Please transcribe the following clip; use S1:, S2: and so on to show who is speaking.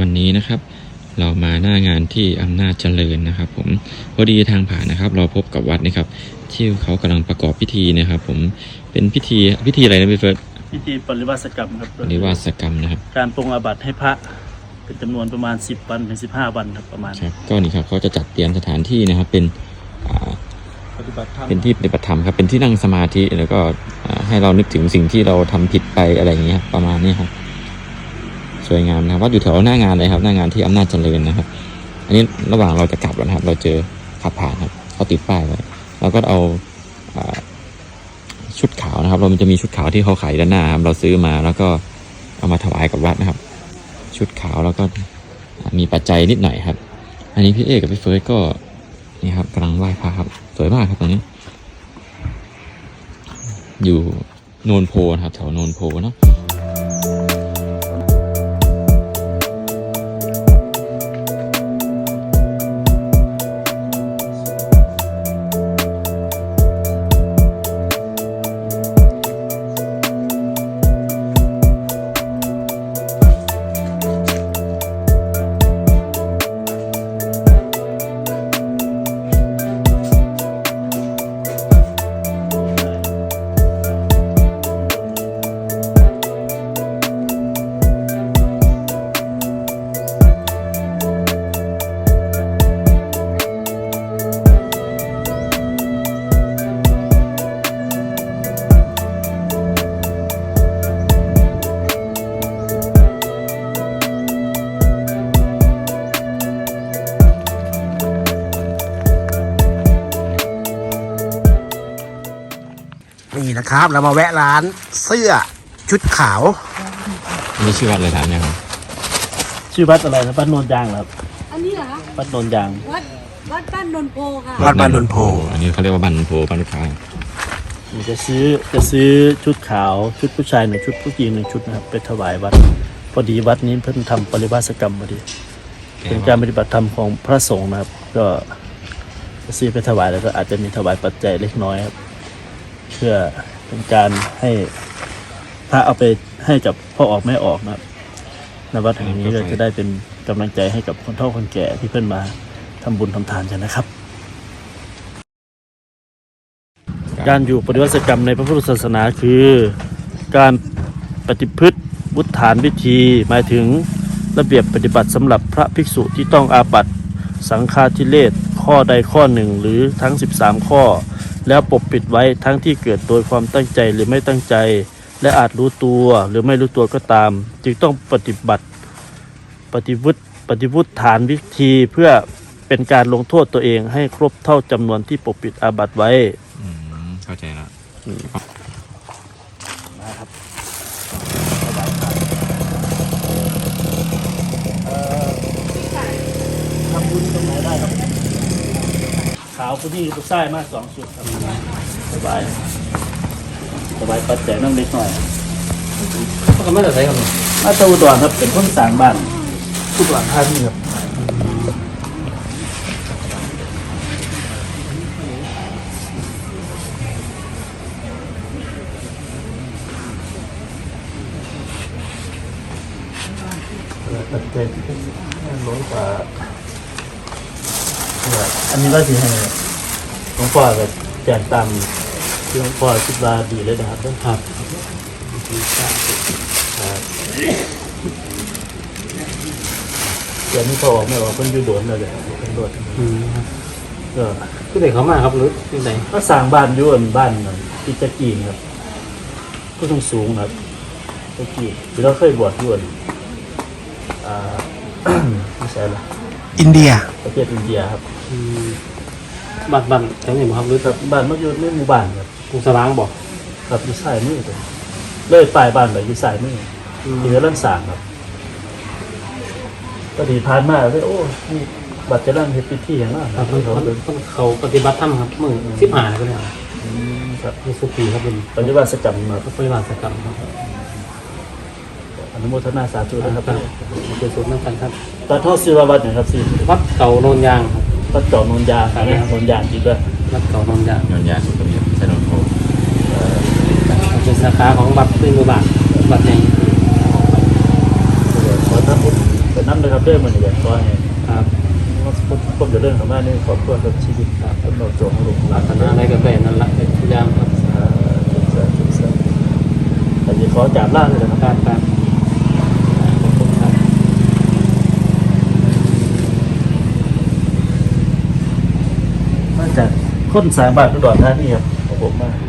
S1: วันนี้นะครับ เรามาหน้างานที่อำนาจเจริญนะครับ ผมพอดีทางผ่านนะครับ เราพบกับวัดนะครับที่เขากำลังประกอบพิธีนะครับ ผมเป็นพิธีพิธีอะไรนะพี่เฟิร์ส
S2: พิธีปริวาสกรรมครับ
S1: หรือว่าสกรรมนะครับ
S2: การปรงอาบัติให้พระเป็นจำนวนประมาณ 10 วันถึง15 วันครับประมาณ
S1: ครับก็นี่ครับเขาจะจัดเตรียมสถานที่นะครับเป็นอ่า
S2: ปฏิบัติธรรม
S1: เป็นที่ปฏิบัติธรรมครับเป็นที่นั่งสมาธิแล้วก็อ่าให้เรานึกถึงสิ่งที่เราทำผิดไปอะไรอย่างเงี้ยครับประมาณนี้ครับ สวยงามนะครับวัดอยู่แถวหน้างานเลยครับ หน้างานที่อำนาจเจริญนะครับ อันนี้ระหว่างเราจะกลับแล้วนะครับ เราเจอขับผ่านครับเขาติดป้ายไว้เราก็เอาอ่าชุดขาวนะครับ เรามันจะมีชุดขาวที่เขาขายด้านหน้าครับเราซื้อมาแล้วก็เอามาถวายกับวัดนะครับ ชุดขาวแล้วก็มีปัจจัยนิดหน่อยครับ อันนี้พี่เอกกับพี่เฟิร์สก็นี่ครับกำลังไหว้พระครับ สวยมากครับตรงนี้ อยู่โนนโพนะครับแถวโนนโพเนาะ
S3: นี่นะครับ เรามาแวะร้านเสื้อชุดขาว
S1: อันนี้ชื่อวัดอะไรถามยังครับ
S2: ชื่อวัดอะไรนะวัดโนนยางเหรอครับ
S4: อันนี้เหรอคะ
S2: วัดโนนยาง
S4: วัดวัดบ้านนนโพค่ะ
S3: วัดบ้านนนโพ
S1: อันนี้เขาเรียกว่าบันโพบ้านลูกค้า
S2: จะซื้อจะซื้อชุดขาวชุดผู้ชายหนึ่งชุดผู้หญิงหนึ่งชุดนะครับไปถวายวัด พอดีวัดนี้เพิ่งทำปริวาสกรรมพอดี เป็นการปฏิบัติธรรมของพระสงฆ์นะครับ ก็จะซื้อไปถวายแล้วก็อาจจะมีถวายปัจจัยเล็กน้อยครับ เพื่อเป็นการให้พระเอาไปให้กับพ่อออกแม่ออกนะครับในวัดแห่งนี้ก็จะได้เป็นกำลังใจให้กับคนเฒ่าคนแก่ที่เพิ่นมาทำบุญทำทานกันนะครับ การอยู่ปฏิวัติกรรมในพระพุทธศาสนาคือ การปฏิพฤติวุฒฐานวิธีหมายถึงระเบียบปฏิบัติสำหรับพระภิกษุที่ต้องอาบัติสังฆาทิเลศข้อใดข้อหนึ่งหรือทั้ง 13 ข้อ แล้วปกปิดไว้ทั้งที่เกิดโดยความตั้งใจหรือไม่ตั้งใจ และอาจรู้ตัวหรือไม่รู้ตัวก็ตาม จึงต้องปฏิบัติ ปฏิวุติปฏิวุติฐานวิธีเพื่อเป็นการลงโทษตัวเองให้ครบเท่าจำนวนที่ปกปิดอาบัติไว้
S1: อืมเข้าใจแล้ว
S2: นะครับทำบุญตรงไหนได้ครับ ขาวผู้ที่ผู้ชายมากสองชุดครับสบายสบายปัจจัยนั่งเล็กหน่อย
S3: ก็ไม่ได้ใส่ครับ
S2: มาตะอุดรครับเป็นคนสร้างบ้านทุกหลังคาที่ครับปัจจัยที่เป็ นล้นกว่าอันนี้ก็คือให้หลวงพ่อแบบแจกตามที่หลวงพ่อคิดว่าดีเลยนะครับต้องครับเดี๋ยวนี้เขาออกไม่ออกเพิ่นอยู่โดนเลยเลยเพิ่นโดนก็
S3: คือเด็กเขามาครับหรือที่ไหน
S2: ก็สร้างบ้านอยู่อันบ้านนั่นที่ตะกีนครับก็ต้องสูงครับตะกีที่เราเคยบวชอยู่อันอ่า ไม่ใช่ละ
S3: อินเดีย
S2: ประเทศอินเดียครับ
S3: บ้านบ้านแถวไหนครับหรือ
S2: ครับบ้านมันอยู่ในหมู่บ้านครับ
S3: กรุงสลางบอก
S2: ครับอยู่สายมือเลยเลยปลายบ้านไปอยู่สายมือที่กำลังสร้างครับก็ดีผ่านมาเลยโอ้นี่บัตรจะร่างเฮ็ดพิธีอย่างนั้น
S3: ครับ
S2: เขา
S3: เขา
S2: เดิน
S3: เขาปฏิบัติธรรมครับมือสิบหาเลยก็ได้ครับ
S2: ครับ
S3: มีสุปีครับเป็น
S2: ปฏิบัติสกรรมมา
S3: พระปฏิบัติกรรมครับ
S2: อ นุโมทนาสาธุนะครับท่าน
S3: เป็นศูนย์น้ำกันครับ
S2: ตอนท่อสิววัดนะครับสิ
S3: วัดเก่าโนนยางครับ
S2: วัดเก่าโนนยางนะครับโนนยางจริงด้วย
S3: วัดเก่าโนนยางโน
S1: นยางสุขมีถนนโพ
S3: เป็นสาขาของวัดตื้นมือบาทวัดใหญ่
S2: ขอท่านเป็นน้ำนะครับเรื่องมันอย่างก้อยครับผมจะเรื่องของแม่นี่ขอบคุณกับชีวิตครับเราจงหลงหลาก
S3: คณะในกระเป็นนั่นแหละเป็นพยายามครับ
S2: แต่จะขอจากล่างเลยนะครับ
S3: ค
S2: นสายบาทอุดรธานี่ครับขอบคุณมาก